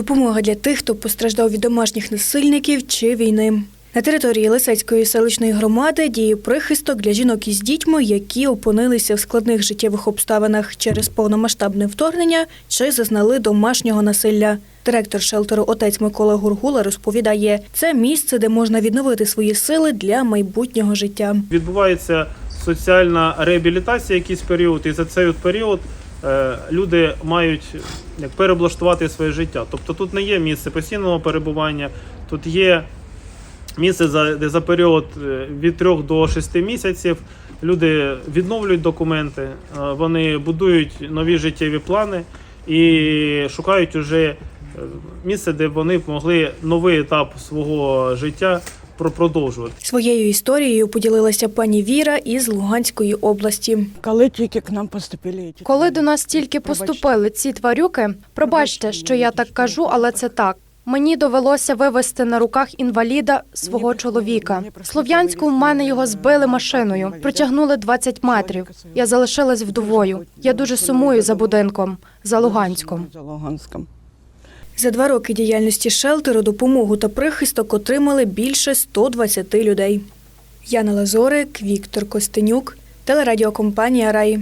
Допомога для тих, хто постраждав від домашніх насильників чи війни. На території Лисецької селищної громади діє прихисток для жінок із дітьми, які опинилися в складних життєвих обставинах через повномасштабне вторгнення чи зазнали домашнього насилля. Директор шелтеру отець Микола Гургула розповідає, це місце, де можна відновити свої сили для майбутнього життя. Відбувається соціальна реабілітація якийсь період, і за цей період люди мають як переблаштувати своє життя. Тобто тут не є місце постійного перебування, тут є місце, за- де за період е, від 3 до 6 місяців люди відновлюють документи, е, вони будують нові життєві плани і шукають уже е, місце, де вони могли новий етап свого життя продовжувати. Своєю історією поділилася пані Віра із Луганської області. Коли тільки к нам поступили ці Коли до нас тільки поступили ці тварюки, пробачте, що я так кажу, але це так. Мені довелося вивезти на руках інваліда свого чоловіка. В Слов'янську в мене його збили машиною, протягнули 20 метрів. Я залишилась вдовою. Я дуже сумую за будинком, за Луганськом. за Луганськом. За два роки діяльності шелтеру допомогу та прихисток отримали більше 120 людей. Яна Лазорик, Віктор Костенюк, телерадіокомпанія Рай.